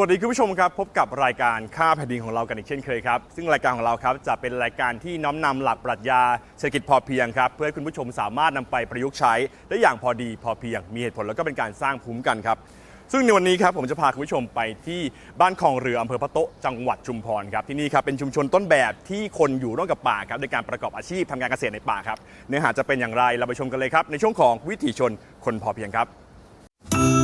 วัสดีคุณผู้ชมครับ พบกับรายการค่าแผ่นดินของเรากันอีกเช่นเคยครับ ซึ่งรายการของเราครับจะเป็นรายการที่น้อมนำหลักปรัชญาเศรษฐกิจพอเพียงครับเพื่อให้คุณผู้ชมสามารถนำไปประยุกต์ใช้ได้อย่างพอดีพอเพียง มีเหตุผลแล้วก็เป็นการสร้างภูมิกันครับ ซึ่งในวันนี้ครับผมจะพาคุณผู้ชมไปที่บ้านคลองเรืออำเภอพะโตะจังหวัดชุมพรครับที่นี่ครับเป็นชุมชนต้นแบบที่คนอยู่ร่วมกับป่าครับในการประกอบอาชีพทำการเกษตรในป่าครับเนื้อหาจะเป็นอย่างไรเราไปชมกันเลยครับในช่วงของวิถีชนคนพอเพียงครับ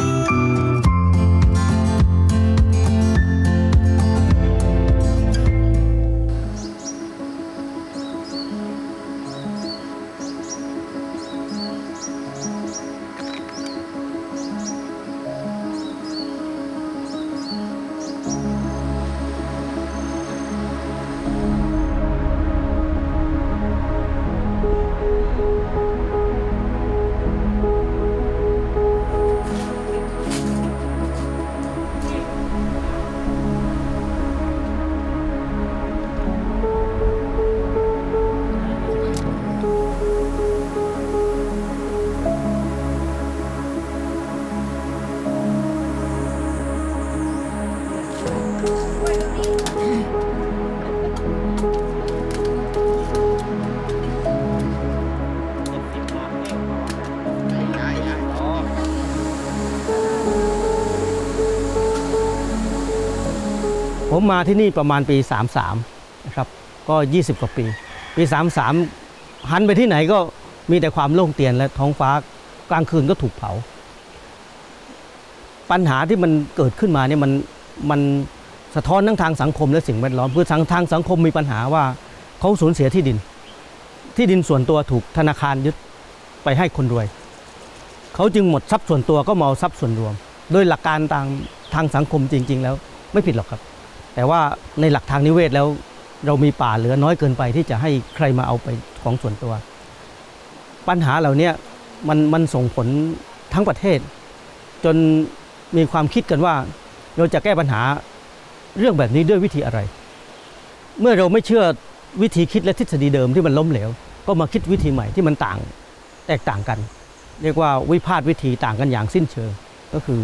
ผมมาที่นี่ประมาณปี 33นะครับก็ 20 กว่าปี ปี 33 หันไปที่ไหนก็มีแต่ความโล่งเตียนและท้องฟ้ากลางคืนก็ถูกเผา ปัญหาที่มันเกิดขึ้นมาเนี่ยมันมันสะท้อนทั้งทางสังคมและสิ่งแวดล้อมคือทางทางสังคมมีปัญหาว่าเขาสูญเสียที่ดิน ที่ดินส่วนตัวถูกธนาคารยึดไปให้คนรวย เขาจึงหมดทรัพย์ส่วนตัวก็มาเอาทรัพย์ส่วนรวม โดยหลักการทางทางสังคมจริง ๆ แล้วไม่ผิดหรอกครับ แต่ว่าในหลักทางนิเวศแล้วเรามีป่าเหลือน้อยเกินไปที่จะให้ใครมาเอาไปของส่วนตัว ปัญหาเหล่านี้มันมันส่งผลทั้งประเทศ จนมีความคิดกันว่า เราจะแก้ปัญหาเรื่องแบบนี้ด้วยวิธีอะไร เมื่อเราไม่เชื่อวิธีคิดและทฤษฎีเดิมที่มันล้มเหลว ก็มาคิดวิธีใหม่ที่มันต่างแตกต่างกัน เรียกว่าวิพาทวิธีต่างกันอย่างสิ้นเชิง ก็คือ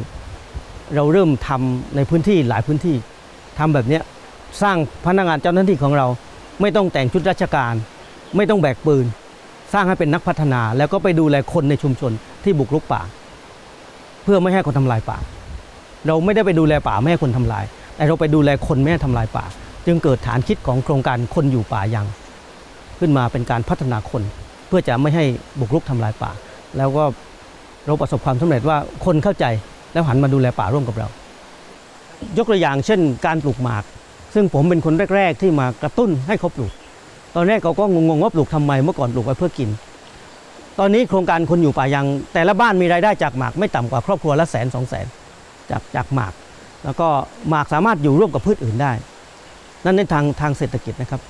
เราเริ่มทำในพื้นที่หลายพื้นที่ ทำแบบนี้สร้างพนักงานเจ้าหน้าที่ของเรา ไม่ต้องแต่งชุดราชการ ไม่ต้องแบกปืน สร้างให้เป็นนักพัฒนา แล้วก็ไปดูแลคนในชุมชนที่บุกรุกป่า เพื่อไม่ให้คนทำลายป่า เราไม่ได้ไปดูแลป่าไม่ให้คนทำลาย แต่เราไปดูแลคนไม่ให้ทำลายป่า จึงเกิดฐานคิดของโครงการคนอยู่ป่ายัง ขึ้นมาเป็นการพัฒนาคน เพื่อจะไม่ให้บุกรุกทำลายป่า แล้วก็เราประสบความสำเร็จว่าคนเข้าใจแล้วหันมาดูแลป่าร่วมกับเรา ยกตัวอย่างเช่น การปลูกหมาก ซึ่งผมเป็นคนแรก ๆ ที่มากระตุ้นให้เขาปลูก ตอนแรกเขาก็งงๆว่าปลูกทำไมเมื่อก่อนปลูกไว้เพื่อกิน ตอนนี้โครงการคนอยู่ป่ายัง แต่ละบ้านมีรายได้จากหมากไม่ต่ำกว่าครอบครัวละแสนสองแสนจากจากหมาก แล้วก็หมากสามารถอยู่ร่วมกับพืชอื่นได้ นั่นในทางทางเศรษฐกิจนะครับ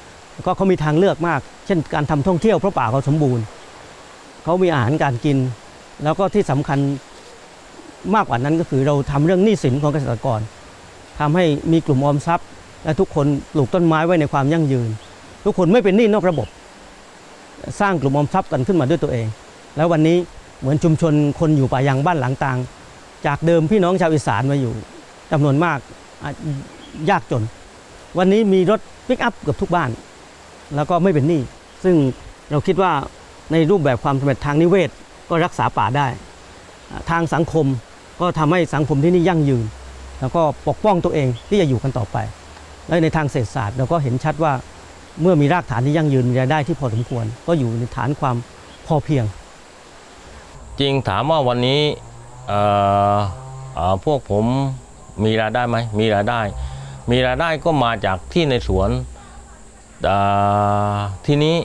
ก็เขามีทางเลือกมาก เช่น การทำท่องเที่ยวเพราะป่าเขาสมบูรณ์เขามีอาหารการกิน แล้วก็ที่สำคัญมากกว่านั้นก็คือเราทำเรื่องหนี้สินของเกษตรกร ทำให้มีกลุ่มออมทรัพย์ และทุกคนปลูกต้นไม้ไว้ในความยั่งยืน ทุกคนไม่เป็นหนี้นอกระบบ สร้างกลุ่มออมทรัพย์กันขึ้นมาด้วยตัวเอง แล้ววันนี้เหมือนชุมชนคนอยู่ป่ายังบ้านหลังต่าง จากเดิมพี่น้องชาวอีสานมาอยู่จำนวนมากยากจน วันนี้มีรถปิกอัพเกือบทุกบ้าน แล้วก็ไม่เป็นหนี้ซึ่งเราคิดว่าในรูปแบบความสำเร็จทางนิเวศก็รักษาป่าได้ ทางสังคมก็ทำให้สังคมที่นี่ยั่งยืน แล้วก็ปกป้องตัวเองที่จะอยู่กันต่อไป และในทางเศรษฐศาสตร์เราก็เห็นชัดว่าเมื่อมีรากฐานที่ยั่งยืนมีรายได้ที่พอสมควร ก็อยู่ในฐานความพอเพียง จริงถามว่าวันนี้พวกผมมีรายได้ไหมมีรายได้ มีรายได้ก็มาจากที่ในสวนเอ่อทีนี้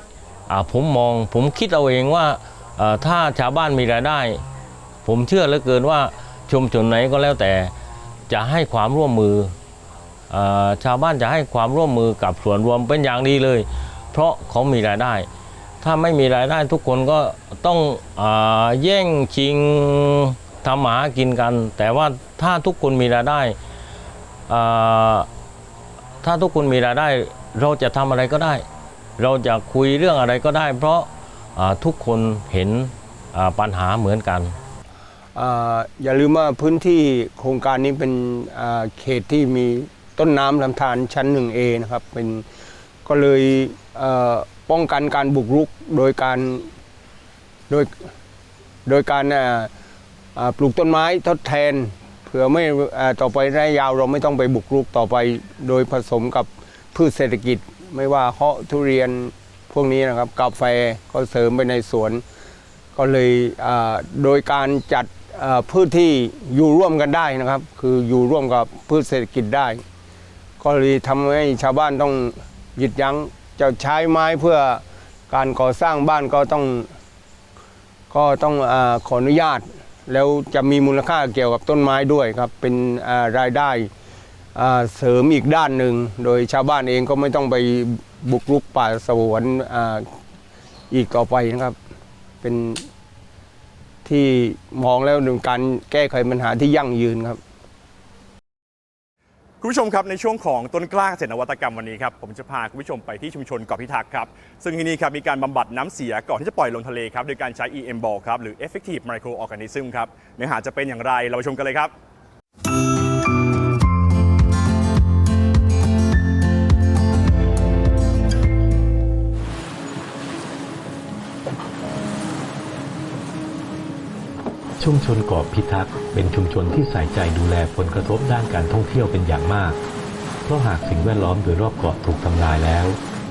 ผมมองผมคิดเอาเองว่าถ้าชาวบ้านมีรายได้ ผมเชื่อเหลือเกินว่าชุมชนไหนก็แล้วแต่ จะให้ความร่วมมืออชาวบ้านจะให้ความร่วมมือกับส่วนรวมเป็นอย่างดีเลย เพราะเขามีรายได้ ถ้าไม่มีรายได้ทุกคนก็ต้องอแย่งชิงทำหมากินกัน แต่ว่าถ้าทุกคนมีรายได้ถ้าทุกคนมีรายได้ เราจะทำอะไรก็ได้ เราจะคุยเรื่องอะไรก็ได้ เพราะทุกคนเห็นปัญหาเหมือนกัน อย่าลืมว่าพื้นที่โครงการนี้เป็นเขตที่มีต้นน้ำลำธารชั้น 1A นะครับเป็นก็เลยเป้องกันการบุกรุกโดยการโดยโดยการปลูกต้นไม้ทดแทนเผื่อไม่ต่อไประยะยาวเราไม่ต้องไปบุกรุกต่อไปโดยผสมกับพืชเศรษฐกิจ ไม่ว่าเฮาะทุเรียนพวกนี้นะครับกาแฟก็เสริมไปในสวน ก็เลยโดยการจัด พืชที่อยู่ร่วมกันได้นะครับ คืออยู่ร่วมกับพืชเศรษฐกิจได้ ก็เลยทำให้ชาวบ้านต้องหยุดยั้งจะใช้ไม้เพื่อการก่อสร้างบ้านก็ต้องก็ต้องอขออนุญาต แล้วจะมีมูลค่าเกี่ยวกับต้นไม้ด้วยครับ เป็นารายได้เสริมอีกด้านหนึ่ง โดยชาวบ้านเองก็ไม่ต้องไปบุกรุกป่าสวนออีกต่อไปนะครับ เป็น ที่มองแล้วหนึ่งการแก้ไขปัญหาที่ยั่งยืนครับคุณผู้ชมครับในช่วงของต้นกล้าเกษตรนวัตกรรมวันนี้ครับผมจะพาคุณผู้ชมไปที่ชุมชนเกาะพิทักษ์ครับซึ่งที่นี่ครับมีการบำบัดน้ำเสียก่อนที่จะปล่อยลงทะเลครับโดยการใช้ EM ball ครับหรือ effective microorganism ครับเนื้อหาจะเป็นอย่างไรเราไปชมกันเลยครับ ชุมชนเกาะพิทักษ์เป็นชุมชนที่ใส่ใจดูแลผลกระทบด้านการท่องเที่ยวเป็นอย่างมาก เพราะหากสิ่งแวดล้อมโดยรอบเกาะถูกทำลายแล้ว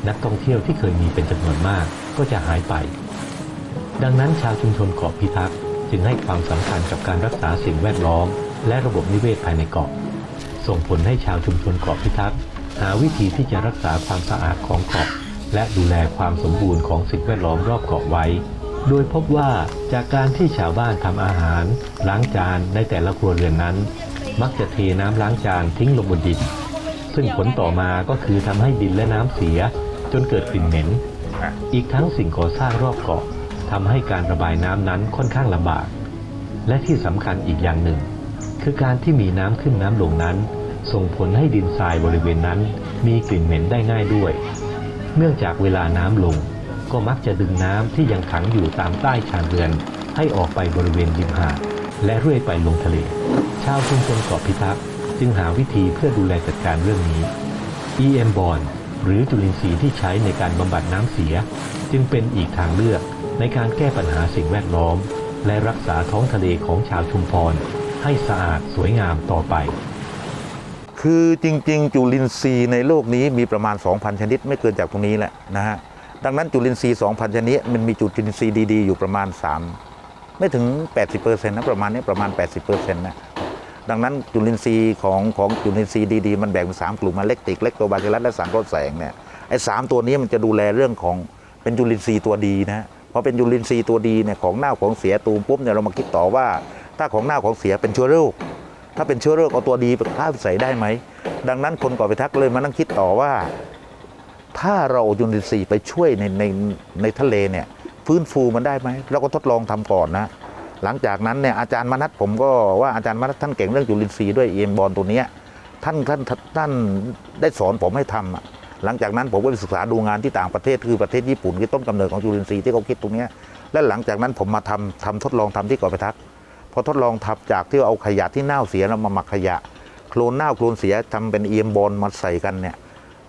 นักท่องเที่ยวที่เคยมีเป็นจำนวนมากก็จะหายไป ดังนั้นชาวชุมชนเกาะพิทักษ์จึงให้ความสำคัญกับการรักษาสิ่งแวดล้อม และระบบนิเวศภายในเกาะ ส่งผลให้ชาวชุมชนเกาะพิทักษ์หาวิธีที่จะรักษาความสะอาดของเกาะและดูแลความสมบูรณ์ของสิ่งแวดล้อมรอบเกาะไว้ โดยพบว่าจากการที่ชาวบ้านทำอาหาร ล้างจานในแต่ละครัวเรือนนั้น มักจะเทน้ำล้างจานทิ้งลงบนดิน ซึ่งผลต่อมาก็คือทำให้ดินและน้ำเสีย จนเกิดกลิ่นเหม็น อีกทั้งสิ่งก่อสร้างรอบเกาะทำให้การระบายน้ำนั้นค่อนข้างลำบาก และที่สำคัญอีกอย่างหนึ่ง คือการที่มีน้ำขึ้นน้ำลงนั้น ส่งผลให้ดินทรายบริเวณนั้น มีกลิ่นเหม็นได้ง่ายด้วย เนื่องจากเวลาน้ำลง ก็มักจะดึงน้ำที่ยังขังอยู่ตามใต้ชานเรือน ให้ออกไปบริเวณริมหาดและเรื่อยไปลงทะเล ชาวชุมชนเกาะพิทักษ์จึงหาวิธีเพื่อดูแลจัดการเรื่องนี้ EM b o n หรือจุลินทรีย์ที่ใช้ในการบำบัดน้ำเสีย จึงเป็นอีกทางเลือกในการแก้ปัญหาสิ่งแวดล้อม และรักษาท้องทะเลของชาวชุมพร ให้สะอาดสวยงามต่อไป คือจริง ๆ จุลินทรีย์ในโลกนี้มีประมาณ 2,000 ชนิดไม่เกินจากตรงนี้แหละนะฮะ ดังนั้นจุลินทรีย์2,000ชนิดมันมีจุลินทรีย์ดีๆอยู่ประมาณ 3 ไม่ถึง 80%นะประมาณนี้ประมาณ 80%นะดังนั้นจุลินทรีย์ของของจุลินทรีย์ดีๆมันแบ่งเป็นสามกลุ่มมาเล็กติกเล็กโตบาซิลัสและสังเคราะห์แสงเนี่ยไอ้สามตัวนี้มันจะดูแลเรื่องของเป็นจุลินทรีย์ตัวดีนะพอเป็นจุลินทรีย์ตัวดีเนี่ยของเน่าของเสียตูมปุ๊บเนี่ยเรามาคิดต่อว่า ถ้าของเน่าของเสียเป็นเชื้อโรคถ้าเป็นเชื้อโรคเอาตัวดีไปฆ่าใส่ได้ไหมดังนั้นคนก่อไปทักเลยมานั่งคิดต่อว่า ถ้าเราจุลินทรีย์ไปช่วยในในในทะเลเนี่ยฟื้นฟูมันได้ไหมเราก็ทดลองทำก่อนนะหลังจากนั้นเนี่ยอาจารย์มนัทผมก็ว่าอาจารย์มนัทท่านเก่งเรื่องจุลินทรีย์ด้วยเอ็มบอลตัวเนี้ยท่านท่านท่านได้สอนผมให้ทำอะหลังจากนั้นผมก็ไปศึกษาดูงานที่ต่างประเทศคือประเทศญี่ปุ่นที่ต้นกำเนิดของจุลินทรีย์ที่เขาคิดตรงเนี้ยและหลังจากนั้นผมมาทำทำทดลองทำที่เกาะไปทักพอทดลองทำจากที่เอาขยะที่เน่าเสียแล้วมาหมักขยะ โคลนเน่าโคลนเสียทำเป็นเอียมบอลมาใส่กันเนี่ย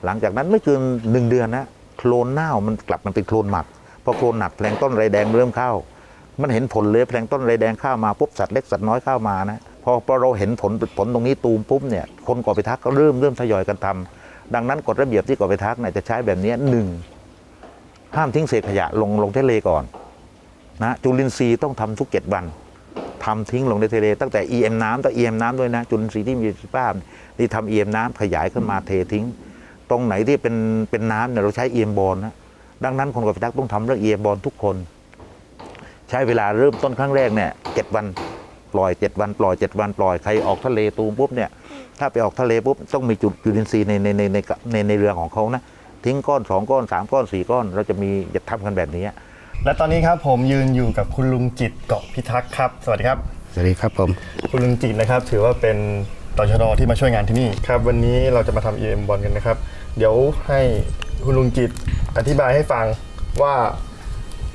หลังจากนั้นไม่เกินหนึ่งเดือนนะโคลนเน่ามันกลับมันเป็นโคลนหมักพอโคลนหนักแพลงต้นไรแดงเริ่มเข้า มันเห็นผลเลยแพลงต้นไรแดงเข้ามาปุ๊บสัตว์เล็กสัตว์น้อยเข้ามานะพอพอเราเห็นผลผลตรงนี้ตูมปุ๊บเนี่ยคนก่อไปทักก็เริ่มเริ่มทยอยกันทำดังนั้นกฎระเบียบที่ก่อไปทักเนี่ยจะใช้แบบนี้หนึ่งห้ามทิ้งเศษขยะลงลงทะเลก่อนนะจุลินทรีย์ต้องทำทุกเจ็ดวันทำทิ้งลงในทะเลตั้งแต่ EM น้ำต้อง EM น้ำด้วยนะจุลินทรีย์ที่มีประสิทธิภาพนี่ทำ EM น้ำขยายขึ้นมาเททิ้ง ตรงไหนที่เป็นเป็นน้ำเนี่ยเราใช้ EM บอลนะดังนั้นคนกับพิทักษ์ต้องทำเรื่อง EM บอลทุกคน ใช้เวลาเริ่มต้นครั้งแรกเนี่ยเจ็ดวันปล่อยเจ็ดวันปล่อยเจ็ดวันปล่อยใครออกทะเลตูมปุ๊บเนี่ยถ้าไปออกทะเลปุ๊บต้องมีจุดจุลินทรีย์ในในในในในในเรือของเขานะทิ้งก้อนสองก้อนสามก้อนสี่ก้อน เราจะมีจะทำกันแบบนี้ และตอนนี้ครับผมยืนอยู่กับคุณลุงจิตเกาะพิทักษ์ครับ สวัสดีครับ สวัสดีครับผม คุณลุงจิตนะครับถือว่าเป็น ตชดที่มาช่วยงานที่นี่ครับ วันนี้เราจะมาทำ EM บอลกันนะครับ เดี๋ยวให้คุณลุงจิตอธิบายให้ฟังว่า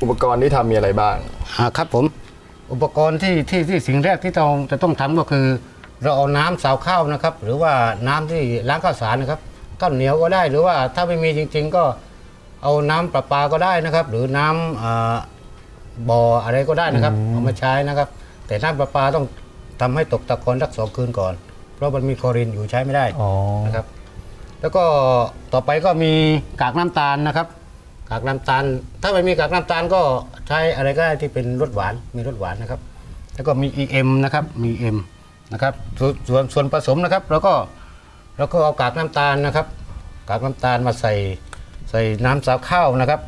อุปกรณ์ที่ทำมีอะไรบ้าง อ่าครับผมอุปกรณ์ที่ที่ที่สิ่งแรกที่เราจะต้องทำก็คือ เราเอาน้ำสาวข้าวนะครับ หรือว่าน้ำที่ล้างข้าวสารนะครับข้าวเหนียวก็ได้หรือว่าถ้าไม่มีจริง ๆ ก็เอาน้ำประปาก็ได้นะครับ หรือน้ำอ่าบ่ออะไรก็ได้นะครับเอามาใช้นะครับ แต่น้ำประปาต้องทำให้ตกตะกอนสักสองคืนก่อน เพราะมันมีคลอรีนอยู่ใช้ไม่ได้อ๋อนะครับ แล้วก็ต่อไปก็มีกากน้ำตาลนะครับ กากน้ำตาล ถ้าไม่มีกากน้ำตาลก็ใช้อะไรก็ได้ที่เป็นรสหวานมีรสหวานนะครับ แล้วก็มี EM นะครับมี M นะครับส่วนส่วนส่วนผสมนะครับ แล้วก็แล้วก็เอากากน้ำตาลนะครับ กากน้ำตาลมาใส่ใส่น้ำสาวข้าวนะครับ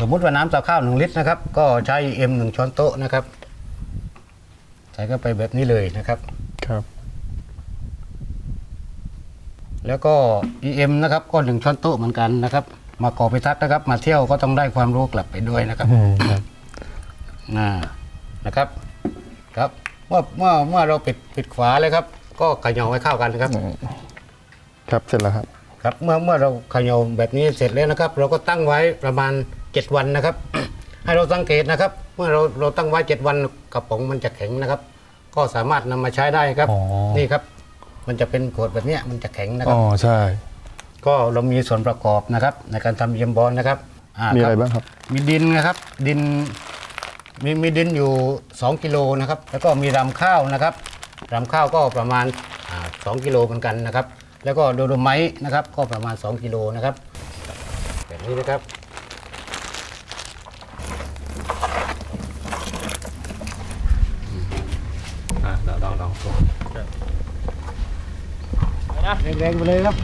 สมมุติว่าน้ำสาวข้าวหนึ่งลิตรนะครับ ก็ใช้ EM หนึ่งช้อนโต๊ะนะครับ ใส่เข้าไปแบบนี้เลยนะครับ ครับ แล้วก็ EM นะครับก็หนึ่งช้อนโต๊ะเหมือนกันนะครับ มาก่อไปทักนะครับ มาเที่ยวก็ต้องได้ความรู้กลับไปด้วยนะครับอืมครับอ่านะครับ ครับเมื่อเมื่อเมื่อเราปิดปิดฝาเลยครับ ก็เขย่าให้เข้ากันนะครับ ครับเสร็จแล้วครับ ครับเมื่อเมื่อเราเขย่าแบบนี้เสร็จแล้วนะครับ เราก็ตั้งไว้ประมาณ 7 วันนะครับ ให้เราสังเกตนะครับ เมื่อเราเราตั้งไว้ 7 วันกระป๋องมันจะแข็งนะครับ ก็สามารถนำมาใช้ได้ครับอ๋อนี่ครับ มันจะเป็นขวดแบบเนี้ยมันจะแข็งนะคอ๋รัอบใช่ ก็เรามีส่วนประกอบนะครับ ในการทำเยี่ยมบอลนะครับามีอะไรคบ้างครับ มีดินนะครับ ดินมีมีดินอยู่ 2 กิโลนะครับ แล้วก็มีรำข้าวนะครับรำข้าวก็ประมาณอ่า2กิโลเหมือนกันนะครับ แล้วก็โดโดไม้นะครับก็ประมาณ 2 กิโลนะครับ แบบนี้นะครับ อะลองลองลอง แรงๆไปเลยครับ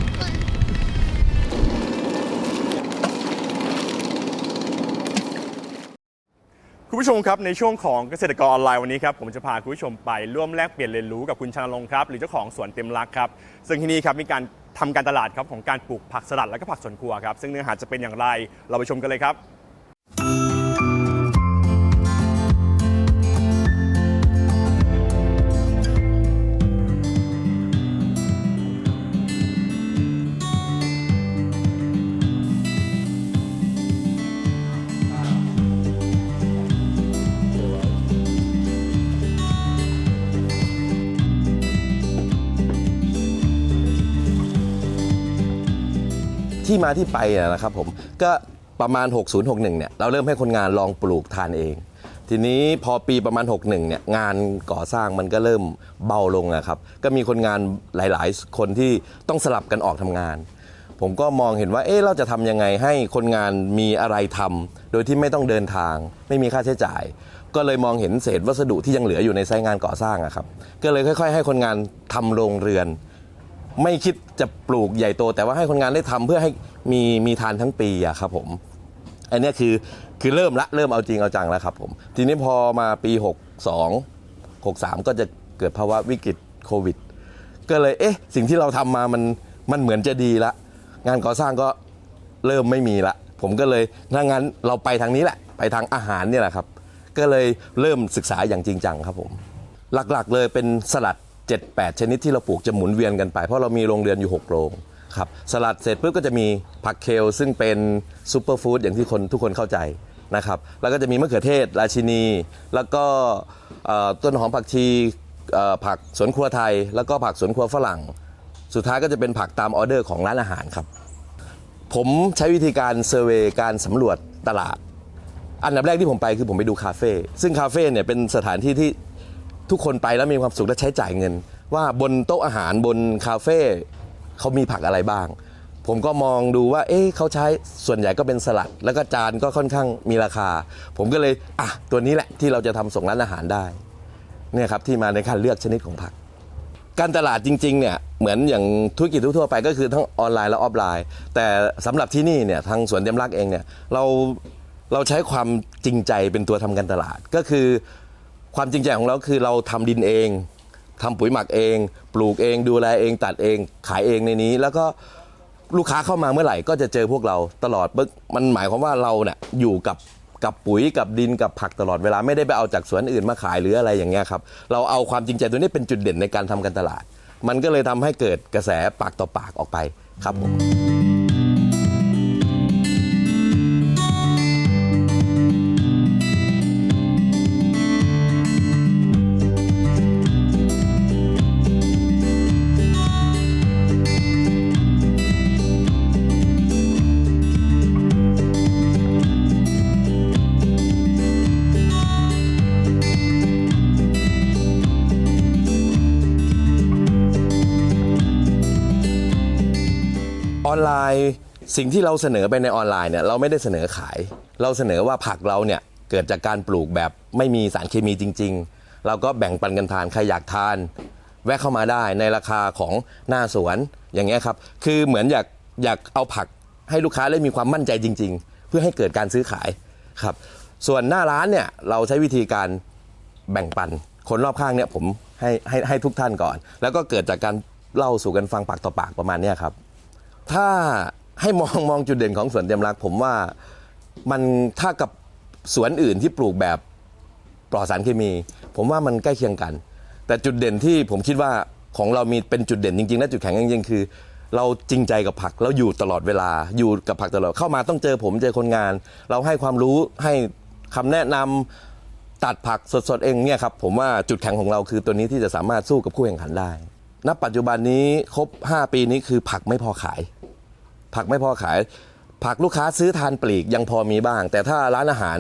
คุณผู้ชมครับในช่วงของเกษตรกรออนไลน์วันนี้ครับผมจะพาคุณผู้ชมไปร่วมแลกเปลี่ยนเรียนรู้กับคุณชานรงค์ครับหรือเจ้าของสวนเต็มรักครับซึ่งที่นี่ครับมีการทำการตลาดครับของการปลูกผักสลัดและก็ผักสวนครัวครับซึ่งเนื้อหาจะเป็นอย่างไรเราไปชมกันเลยครับ ที่มาที่ไปนะครับผมก็ประมาณ 6061เนี่ยเราเริ่มให้คนงานลองปลูกทานเอง ทีนี้พอปีประมาณ 61เนี่ยงานก่อสร้างมันก็เริ่มเบาลงอะครับ ก็มีคนงานหลาย ๆ คนที่ต้องสลับกันออกทำงาน ผมก็มองเห็นว่าเอ๊ะเราจะทำยังไงให้คนงานมีอะไรทำโดยที่ไม่ต้องเดินทาง ไม่มีค่าใช้จ่าย ก็เลยมองเห็นเศษวัสดุที่ยังเหลืออยู่ในไซต์งานก่อสร้างอะครับก็เลยค่อย ๆ ให้คนงานทำโรงเรือน ไม่คิดจะปลูกใหญ่โต แต่ว่าให้คนงานได้ทำเพื่อให้มีมีทานทั้งปีอะครับผมอันเนี้ยคือคือเริ่มละเริ่มเอาจริงเอาจังแล้วครับผม ทีนี้พอมาปี62 63 ก็จะเกิดภาวะวิกฤตโควิด ก็เลยเอ๊ะ สิ่งที่เราทำมามันมันเหมือนจะดีละ งานก่อสร้างก็เริ่มไม่มีละ ผมก็เลยถ้างั้นเราไปทางนี้แหละ ไปทางอาหารเนี่ยแหละครับ ก็เลยเริ่มศึกษาอย่างจริงจังครับผม หลักๆเลยเป็นสลัด 7-8 ชนิดที่เราปลูกจะหมุนเวียนกันไป เพราะเรามีโรงเรือนอยู่6โรงครับสลัดเสร็จปุ๊บก็จะมีผักเคลซึ่งเป็นซูเปอร์ฟู้ดอย่างที่คนทุกคนเข้าใจนะครับแล้วก็จะมีมะเขือเทศราชินี แล้วก็ต้นหอมผักชีผักสวนครัวไทย แล้วก็ผักสวนครัวฝรั่ง สุดท้ายก็จะเป็นผักตามออเดอร์ของร้านอาหารครับ ผมใช้วิธีการเซอร์เวยการสำรวจตลาด อันดับแรกที่ผมไปคือผมไปดูคาเฟ่ซึ่งคาเฟ่เนี่ยเป็นสถานที่ที่ ทุกคนไปแล้วมีความสุขและใช้จ่ายเงิน ว่าบนโต๊ะอาหารบนคาเฟ่เขามีผักอะไรบ้าง ผมก็มองดูว่า เอ๊ะเขาใช้ส่วนใหญ่ก็เป็นสลัด แล้วก็จานก็ค่อนข้างมีราคา ผมก็เลยอะตัวนี้แหละที่เราจะทำส่งร้านอาหารได้เนี่ยครับที่มาในการเลือกชนิดของผัก การตลาดจริงๆเนี่ยเหมือนอย่างธุรกิจทั่วๆไปก็คือทั้งออนไลน์และออฟไลน์ แต่สำหรับที่นี่เนี่ยทางสวนเต็มรักเองเนี่ยเราเราใช้ความจริงใจเป็นตัวทำการตลาดก็คือ ความจริงใจของเราคือเราทำดินเองทำปุ๋ยหมักเอง ปลูกเองดูแลเองตัดเอง ขายเองในนี้ แล้วก็ลูกค้าเข้ามาเมื่อไหร่ก็จะเจอพวกเราตลอดปึ๊กมันหมายความว่าเราเนี่ยอยู่กับกับปุ๋ยกับดินกับผักตลอดเวลาไม่ได้ไปเอาจากสวนอื่นมาขายหรืออะไรอย่างเงี้ยครับเราเอาความจริงใจตัวนี้เป็นจุดเด่นในการทำการตลาด มันก็เลยทำให้เกิดกระแสปากต่อปากออกไปครับผม ลน์สิ่งที่เราเสนอไปในออนไลน์เนี่ยเราไม่ได้เสนอขาย เราเสนอว่าผักเราเนี่ยเกิดจากการปลูกแบบไม่มีสารเคมีจริง ๆ เราก็แบ่งปันกันทานใครอยากทาน แวะเข้ามาได้ในราคาของหน้าสวนอย่างเงี้ยครับคือเหมือนอยากอยากเอาผักให้ลูกค้าได้มีความมั่นใจจริง ๆ เพื่อให้เกิดการซื้อขายครับส่วนหน้าร้านเนี่ยเราใช้วิธีการแบ่งปันคนรอบข้างเนี่ยผมให้ให้ให้ทุกท่านก่อน แล้วก็เกิดจากการเล่าสู่กันฟังปากต่อปากประมาณเนี้ยครับ ถ้าให้มองมองจุดเด่นของสวนเต็มรัก ผมว่ามันถ้ากับสวนอื่นที่ปลูกแบบปลอดสารเคมี ผมว่ามันใกล้เคียงกัน แต่จุดเด่นที่ผมคิดว่าของเรามีเป็นจุดเด่นจริงๆและจุดแข็งจริงๆคือ เราจริงใจกับผักเราอยู่ตลอดเวลาอยู่กับผักตลอดเข้ามาต้องเจอผมเจอคนงาน เราให้ความรู้ให้คำแนะนำตัดผักสดๆเองเนี่ยครับผมว่าจุดแข็งของเราคือตัวนี้ที่จะสามารถสู้กับคู่แข่งขันได้ณปัจจุบันนี้ครบ 5 ปีนี้คือผักไม่พอขาย ผักไม่พอขาย ผักลูกค้าซื้อทานปลีกยังพอมีบ้าง แต่ถ้าร้านอาหาร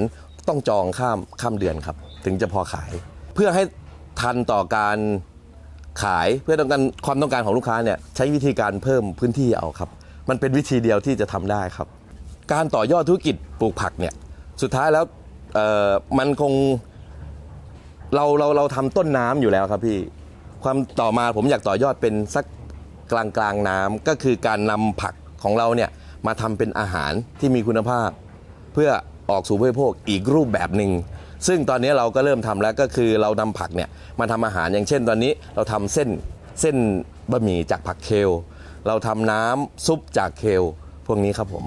ต้องจองข้ามข้ามเดือนครับ ถึงจะพอขาย เพื่อให้ทันต่อการขายเพื่อต้องการความต้องการของลูกค้าเนี่ยใช้วิธีการเพิ่มพื้นที่เอาครับ มันเป็นวิธีเดียวที่จะทำได้ครับ การต่อยอดธุรกิจปลูกผักเนี่ยสุดท้ายแล้วมันคงเราเราเราทำต้นน้ำอยู่แล้วครับพี่ความต่อมาผมอยากต่อยอดเป็นสักกลางกลางน้ำก็คือการนำผัก ของเราเนี่ยมาทำเป็นอาหารที่มีคุณภาพ เพื่อออกสู่ผู้บริโภคอีกรูปแบบหนึ่งซึ่งตอนนี้เราก็เริ่มทำแล้วก็คือเรานำผักเนี่ยมาทำอาหารอย่างเช่น ตอนนี้เราทำเส้นเส้นบะหมี่จากผักเคล เราทำน้ำซุปจากเคล พวกนี้ครับผม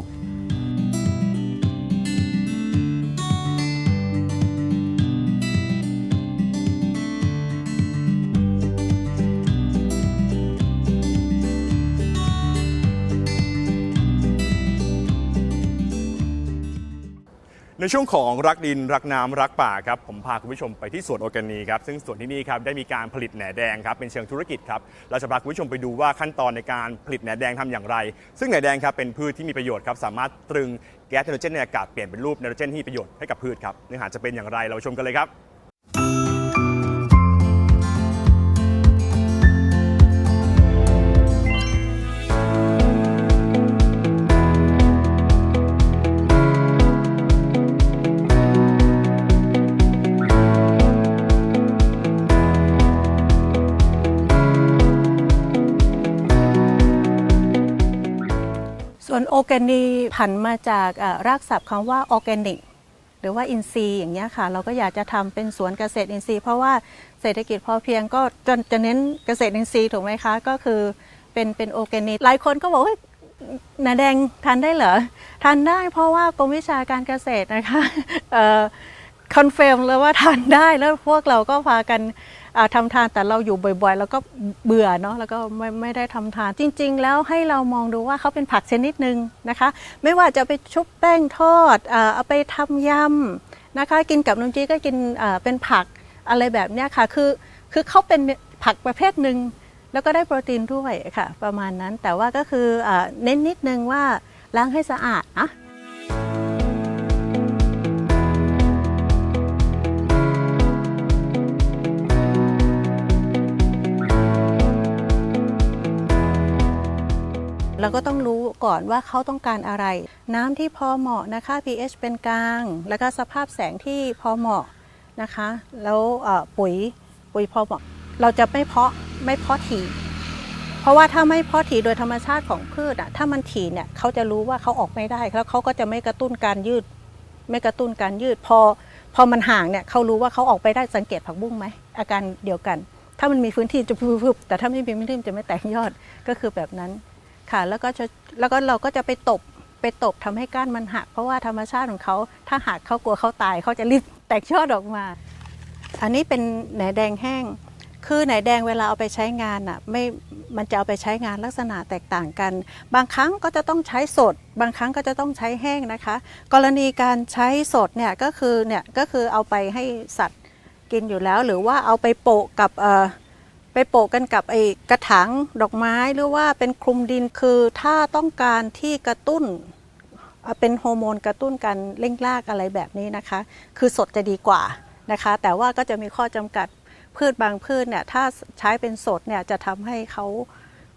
ในช่วงของรักดินรักน้ำรักป่าครับผมพาคุณผู้ชมไปที่สวนโอร์แกนีครับซึ่งสวนที่นี่ครับได้มีการผลิตแหนแดงครับเป็นเชิงธุรกิจครับเราจะพาคุณผู้ชมไปดูว่าขั้นตอนในการผลิตแหนแดงทำอย่างไร ซึ่งแหนแดงครับเป็นพืชที่มีประโยชน์ครับสามารถตรึงแก๊สไนโตรเจนในอากาศเปลี่ยนเป็นรูปไนโตรเจนที่มีประโยชน์ให้กับพืชครับเนื้อหาจะเป็นอย่างไรเราชมกันเลยครับ โอแกนีผันมาจากรากศัพท์คำว่าออแกนิกหรือว่าอินทรีย์อย่างเงี้ยค่ะ เราก็อยากจะทำเป็นสวนเกษตรอินทรีย์ เพราะว่าเศรษฐกิจพอเพียงก็จะจะเน้นเกษตรอินทรีย์ถูกไหมคะ ก็คือเป็นเป็นโอแกนิกหลายคนก็บอกว่านาแดงทานได้เหรอทานได้เพราะว่ากรมวิชาการเกษตรนะคะคอนเฟิร์มเลยว่าทานได้แล้วพวกเราก็พากัน อ่าทำทานแต่เราอยู่บ่อยๆ แล้วก็เบื่อเนาะแล้วก็ไม่ไม่ได้ทำทานจริง ๆ แล้วให้เรามองดูว่าเขาเป็นผักชนิดหนึ่งนะคะ ไม่ว่าจะไปชุบแป้งทอดเอาไปทำยำนะคะ กินกับนมจีนก็กินเป็นผักอะไรแบบเนี้ยค่ะคือคือเขาเป็นผักประเภทหนึ่งแล้วก็ได้โปรตีนด้วยค่ะ ประมาณนั้นแต่ว่าก็คือเน้นนิดนึงว่าล้างให้สะอาดนะ เราก็ต้องรู้ก่อนว่าเขาต้องการอะไร น้ำที่พอเหมาะนะคะ pH เป็นกลาง แล้วก็สภาพแสงที่พอเหมาะนะคะ แล้วปุ๋ยปุ๋ยพอเหมาะ เราจะไม่เพาะไม่เพาะถี่เพราะว่าถ้าไม่เพาะถี่โดยธรรมชาติของพืชอะถ้ามันถี่เนี่ยเขาจะรู้ว่าเขาออกไม่ได้แล้วเขาก็จะไม่กระตุ้นการยืด ไม่กระตุ้นการยืด พอพอมันห่างเนี่ยเขารู้ว่าเขาออกไปได้สังเกตผักบุ้งไหมอาการเดียวกัน ถ้ามันมีพื้นที่จะพึบแต่ถ้าไม่มีพื้นที่มันจะไม่แตกยอดก็คือแบบนั้น ค่ะ แล้วก็จะแล้วก็เราก็จะไปตบไปตบทำให้ก้านมันหัก เพราะว่าธรรมชาติของเขาถ้าหักเขากลัวเขาตายเขาจะรีบแตกยอดออกมา อันนี้เป็นแหนแดงแห้ง คือแหนแดงเวลาเอาไปใช้งานอะไม่มันจะเอาไปใช้งานลักษณะแตกต่างกัน บางครั้งก็จะต้องใช้สด บางครั้งก็จะต้องใช้แห้งนะคะ กรณีการใช้สดเนี่ยก็คือเนี่ยก็คือเอาไปให้สัตว์กินอยู่แล้ว หรือว่าเอาไปโปะกับเอ่อ ไปโปะกันกับไอ้กระถางดอกไม้หรือว่าเป็นคลุมดินคือถ้าต้องการที่กระตุ้นเป็นฮอร์โมนกระตุ้นการเร่งรากอะไรแบบนี้นะคะ คือสดจะดีกว่านะคะ แต่ว่าก็จะมีข้อจำกัดพืชบางพืชเนี่ยถ้าใช้เป็นสดเนี่ยจะทำให้เขา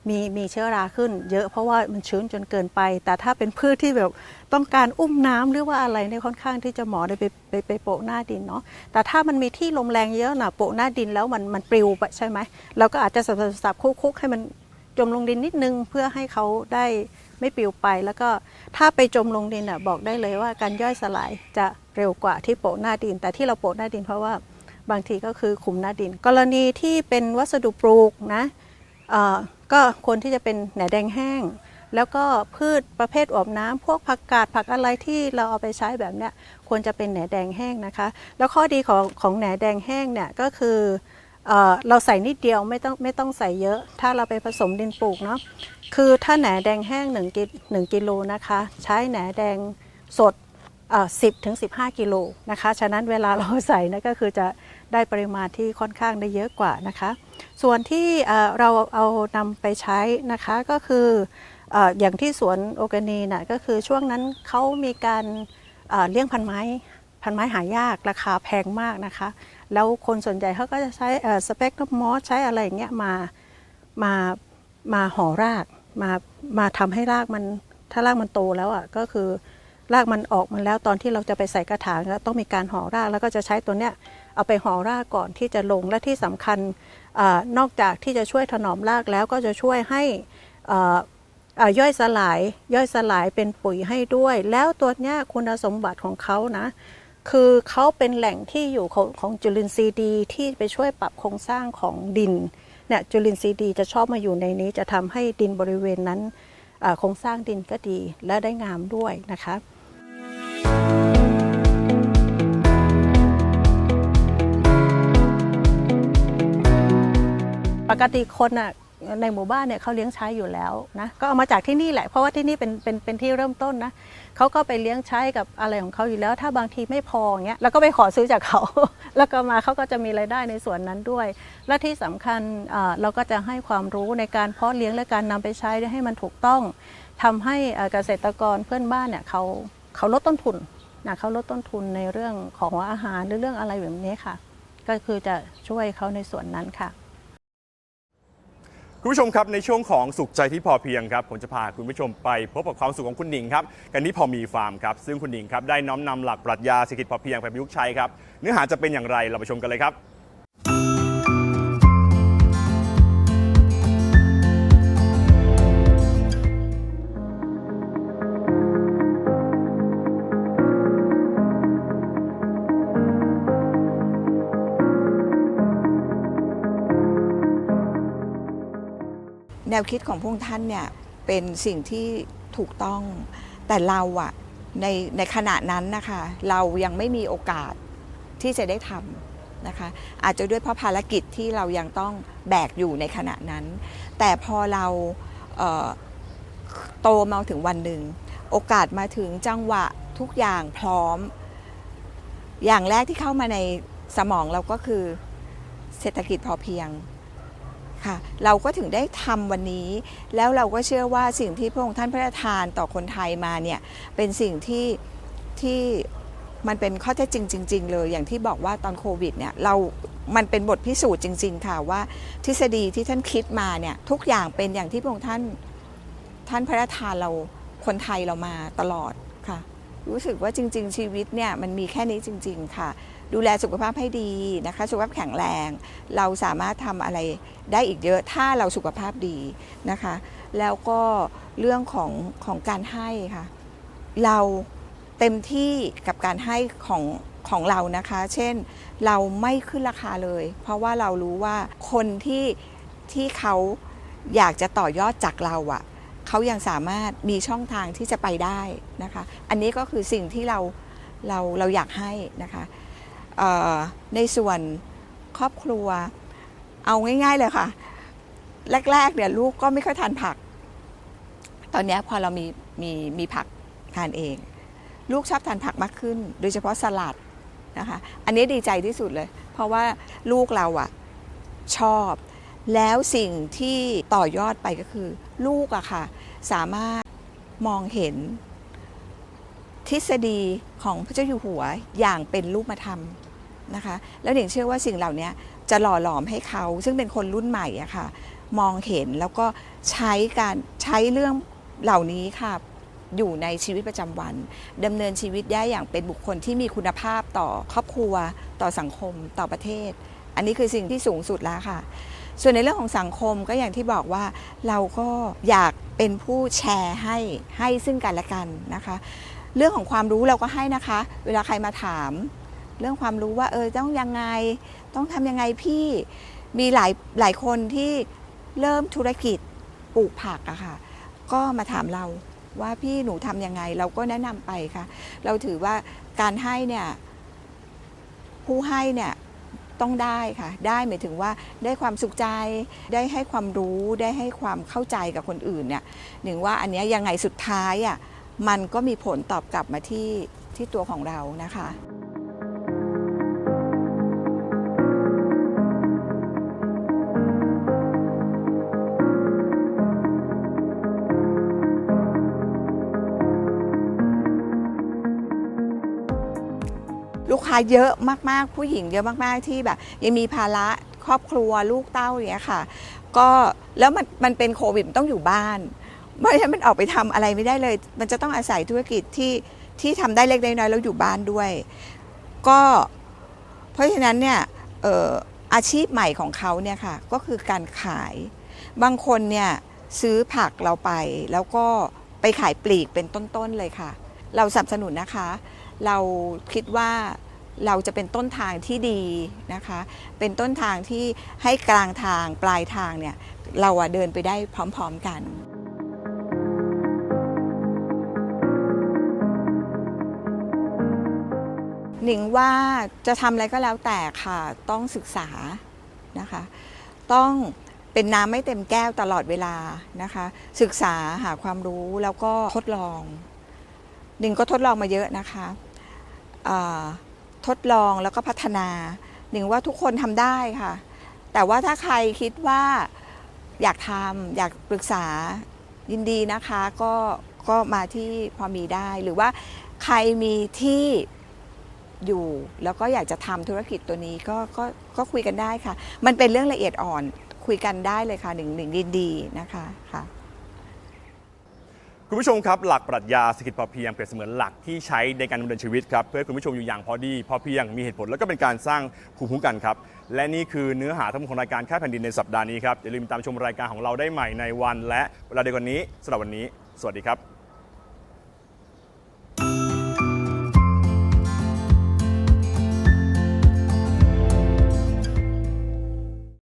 มีมีเชื้อราขึ้น เยอะเพราะว่ามันชื้นจนเกินไป แต่ถ้าเป็นพืชที่แบบต้องการอุ้มน้ำหรือว่าอะไรเนี่ยค่อนข้างที่จะหมอได้ไปไปไปโปะหน้าดินเนาะแต่ถ้ามันมีที่ลมแรงเยอะนะโปะหน้าดินแล้วมันมันปลิวไปใช่ไหมเราก็อาจจะสับสับคุกๆให้มันจมลงดินนิดนึงเพื่อให้เขาได้ไม่ปลิวไป แล้วก็ถ้าไปจมลงดินอะบอกได้เลยว่าการย่อยสลายจะเร็วกว่าที่โปะหน้าดิน แต่ที่เราโปะหน้าดินเพราะว่าบางทีก็คือคุมหน้าดิน กรณีที่เป็นวัสดุปลูกนะเอ่อ ก็ควรที่จะเป็นแหนแดงแห้ง แล้วก็พืชประเภทอวบน้ำพวกผักกาดผักอะไรที่เราเอาไปใช้แบบเนี้ยควรจะเป็นแหนแดงแห้งนะคะ แล้วข้อดีของของแหนแดงแห้งเนี่ยก็คือเออเราใส่นิดเดียวไม่ต้องไม่ต้องใส่เยอะ ถ้าเราไปผสมดินปลูกเนาะคือถ้าแหนแดงแห้ง1กิหนึ่งกิโลนะคะ ใช้แหนแดงสด สิบถึง15กิโลนะคะ ฉะนั้นเวลาเราใส่นะก็คือจะได้ปริมาณที่ค่อนข้างได้เยอะกว่านะคะ ส่วนที่เราเอานำไปใช้นะคะก็คือออย่างที่สวนโอร์แกนีน่ะก็คือช่วงนั้นเขามีการเลี้ยงพันไม้พันไม้หายากราคาแพงมากนะคะ แล้วคนส่วนใหญ่เขาก็จะใช้สเปกต์มอสใช้อะไรอย่างเงี้ยมามามาห่อรากมามาทำให้รากมันถ้ารากมันโตแล้วอะก็คือ รากมันออกมาแล้วตอนที่เราจะไปใส่กระถางก็ต้องมีการห่อรากแล้วก็จะใช้ตัวเนี้ยเอาไปห่อรากก่อนที่จะลงและที่สำคัญอนอกจากที่จะช่วยถนอมรากแล้วก็จะช่วยให้ย่อยสลายย่อยสลายเป็นปุ๋ยให้ด้วย แล้วตัวเนี้ยคุณสมบัติของเขานะคือเขาเป็นแหล่งที่อยู่ของของจุลินทรีย์ดีที่ไปช่วยปรับโครงสร้างของดินเนี่ยจุลินทรีย์ดีจะชอบมาอยู่ในนี้จะทำให้ดินบริเวณนั้นโครงสร้างดินก็ดีและได้งามด้วยนะคะ ปกติคนอะในหมู่บ้านเนี่ยเขาเลี้ยงใช้อยู่แล้วนะก็เอามาจากที่นี่แหละเพราะว่าที่นี่เป็นเป็นเป็นที่เริ่มต้นนะเขาก็ไปเลี้ยงใช้กับอะไรของเขาอยู่แล้ว ถ้าบางทีไม่พอเงี้ยเราก็ไปขอซื้อจากเขา แล้วก็มาเขาก็จะมีรายได้ในส่วนนั้นด้วย และที่สำคัญเราก็จะให้ความรู้ในการเพาะเลี้ยงและการนำไปใช้ให้มันถูกต้องทำให้เอ่อเกษตรกรเพื่อนบ้านเนี่ยเขาเขาลดต้นทุนนะเขาลดต้นทุนในเรื่องของอาหารหรือเรื่องอะไรแบบนี้ค่ะ ก็คือจะช่วยเขาในส่วนนั้นค่ะ คุณผู้ชมครับในช่วงของสุขใจที่พอเพียงครับผมจะพาคุณผู้ชมไปพบกับความสุขของคุณหนิงครับกันที่พอมีฟาร์มครับซึ่งคุณหนิงครับได้น้อมนำหลักปรัชญาเศรษฐกิจพอเพียงไปประยุกต์ใช้ครับเนื้อหาจะเป็นอย่างไรเราไปชมกันเลยครับ วคิดของพระองค์ท่านเนี่ยเป็นสิ่งที่ถูกต้อง แต่เราอะในในขณะนั้นนะคะเรายังไม่มีโอกาสที่จะได้ทำนะคะอาจจะด้วยเพราะภารกิจที่เรายังต้องแบกอยู่ในขณะนั้น แต่พอเราเโตมาถึงวันหนึ่ง โอกาสมาถึงจังหวะทุกอย่างพร้อม อย่างแรกที่เข้ามาในสมองเราก็คือเศรษฐกิจพอเพียง ค่ะ เราก็ถึงได้ทำวันนี้ แล้วเราก็เชื่อว่าสิ่งที่พระองค์ท่านพระราชทานต่อคนไทยมาเนี่ยเป็นสิ่งที่ที่มันเป็นข้อเท็จจริงจริง ๆ เลย อย่างที่บอกว่าตอนโควิดเนี่ยเรา มันเป็นบทพิสูจน์จริง ๆ ค่ะว่าทฤษฎีที่ท่านคิดมาเนี่ยทุกอย่างเป็นอย่างที่พระองค์ท่านท่านพระราชทานเราคนไทยเรามาตลอดค่ะ รู้สึกว่าจริง ๆ ชีวิตเนี่ยมันมีแค่นี้จริง ๆ ค่ะ ดูแลสุขภาพให้ดีนะคะ สุขภาพแข็งแรง เราสามารถทำอะไรได้อีกเยอะถ้าเราสุขภาพดีนะคะ แล้วก็เรื่องของของการให้ค่ะ เราเต็มที่กับการให้ของของเรานะคะ เช่นเราไม่ขึ้นราคาเลย เพราะว่าเรารู้ว่าคนที่ที่เขาอยากจะต่อยอดจากเราอะเขายังสามารถมีช่องทางที่จะไปได้นะคะ อันนี้ก็คือสิ่งที่เราเราเราอยากให้นะคะ ในส่วนครอบครัว เอาง่าย ๆเลยค่ะ แรก ๆ เนี่ยลูกก็ไม่ค่อยทานผัก ตอนนี้พอเรามีมีมีผักทานเอง ลูกชอบทานผักมากขึ้น โดยเฉพาะสลัดนะคะ อันนี้ดีใจที่สุดเลย เพราะว่าลูกเราอะชอบ แล้วสิ่งที่ต่อยอดไปก็คือ ลูกอะค่ะ สามารถมองเห็นทฤษฎีของพระเจ้าอยู่หัวอย่างเป็นรูปธรรม นะคะ แล้วหนิงเชื่อว่าสิ่งเหล่านี้จะหล่อหลอมให้เขา ซึ่งเป็นคนรุ่นใหม่อะค่ะ มองเห็นแล้วก็ใช้การใช้เรื่องเหล่านี้ค่ะอยู่ในชีวิตประจำวันดำเนินชีวิตได้อย่างเป็นบุคคลที่มีคุณภาพต่อครอบครัว ต่อสังคมต่อประเทศ อันนี้คือสิ่งที่สูงสุดแล้วค่ะ ส่วนในเรื่องของสังคมก็อย่างที่บอกว่าเราก็อยากเป็นผู้แชร์ให้ให้ซึ่งกันและกันนะคะ เรื่องของความรู้เราก็ให้นะคะ เวลาใครมาถาม เรื่องความรู้ว่าเออต้องยังไง ต้องทำยังไงพี่มีหลายหลายคนที่เริ่มธุรกิจปลูกผักอะค่ะ ก็มาถามเราว่าพี่หนูทำยังไง เราก็แนะนำไปค่ะ เราถือว่าการให้เนี่ยผู้ให้เนี่ยต้องได้ค่ะ ได้หมายถึงว่าได้ความสุขใจ ได้ให้ความรู้ได้ให้ความเข้าใจกับคนอื่นเนี่ยหนึ่งว่าอันเนี้ยยังไงสุดท้ายอะมันก็มีผลตอบกลับมาที่ที่ตัวของเรานะคะ ลูกค้าเยอะมากๆ ผู้หญิงเยอะมากๆที่แบบ ยังมีภาระครอบครัวลูกเต้าอย่างเงี้ยค่ะ ก็แล้วมันมันเป็นโควิดต้องอยู่บ้านไม่ใช่มันออกไปทำอะไรไม่ได้เลย มันจะต้องอาศัยธุรกิจที่ที่ทำได้เล็กน้อยแล้วอยู่บ้านด้วย ก็เพราะฉะนั้นเนี่ยอออาชีพใหม่ของเขาเนี่ยค่ะก็คือการขาย บางคนเนี่ยซื้อผักเราไป แล้วก็ไปขายปลีกเป็นต้นๆเลยค่ะ เราสนับสนุนนะคะ เราคิดว่า เราจะเป็นต้นทางที่ดีนะคะ เป็นต้นทางที่ให้กลางทางปลายทางเนี่ย เราอะเดินไปได้พร้อมๆกันหนิงว่าจะทำอะไรก็แล้วแต่ค่ะ ต้องศึกษานะคะ ต้องเป็นน้ำไม่เต็มแก้วตลอดเวลานะคะ ศึกษาหาความรู้แล้วก็ทดลองหนิงก็ทดลองมาเยอะนะคะ ทดลองแล้วก็พัฒนา หนิงว่าทุกคนทำได้ค่ะ แต่ว่าถ้าใครคิดว่าอยากทำอยากปรึกษายินดีนะคะก็ก็มาที่พอมีได้หรือว่าใครมีที่อยู่แล้วก็อยากจะทำธุรกิจตัวนี้ก็ก็ก็คุยกันได้ค่ะ มันเป็นเรื่องละเอียดอ่อนคุยกันได้เลยค่ะหนึ่งหนึ่งดีนะคะค่ะ คุณผู้ชมครับ หลักปรัชญาเศรษฐกิจพอเพียงเปรียบเสมือนหลักที่ใช้ในการดำเนินชีวิตครับเพื่อให้คุณผู้ชมอยู่อย่างพอดี พอเพียงมีเหตุผลแล้วก็เป็นการสร้างภูมิคุ้มกันครับ และนี่คือเนื้อหาทั้งหมดของรายการค่าแผ่นดินในสัปดาห์นี้ครับอย่าลืมตามชมรายการของเราได้ใหม่ในวันและเวลาเดียวกันนี้สำหรับวันนี้ สวัสดีครับ